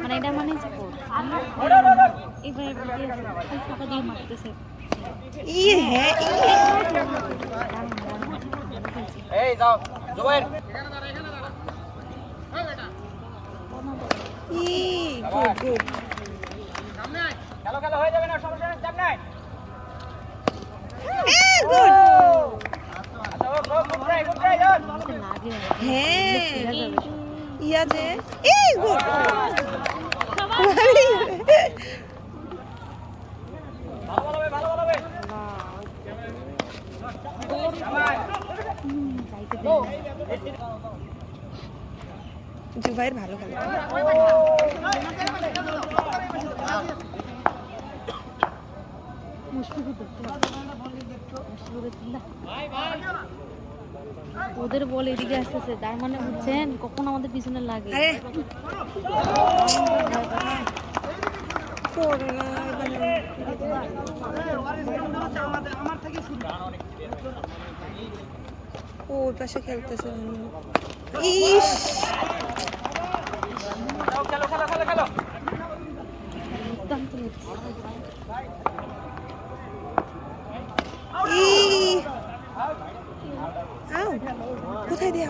মানে এটা মানে এবার ফাঁকা দিয়ে মারতেছে ই, হ্যাঁ, এই যাও। খেলো খেলো হয়ে যাবে না সমস্যা চাপ নাই এই, good. আচ্ছা ও গো গুড ট্রাই গুড ট্রাই যাও আমাকে লাগে হ্যাঁ ফিরে যাবে ই আছে এই গুড ভালো ভালো ভালো ভালো ভালো জুবাইর ভালো খেলে। ওদের বল এদিকে আসতেছে তার মানে বুঝছেন কখন আমাদের পিছনে লাগে না এবার। ও ওর পাশে খেলতেছে ইস! কোথায় দিয়ে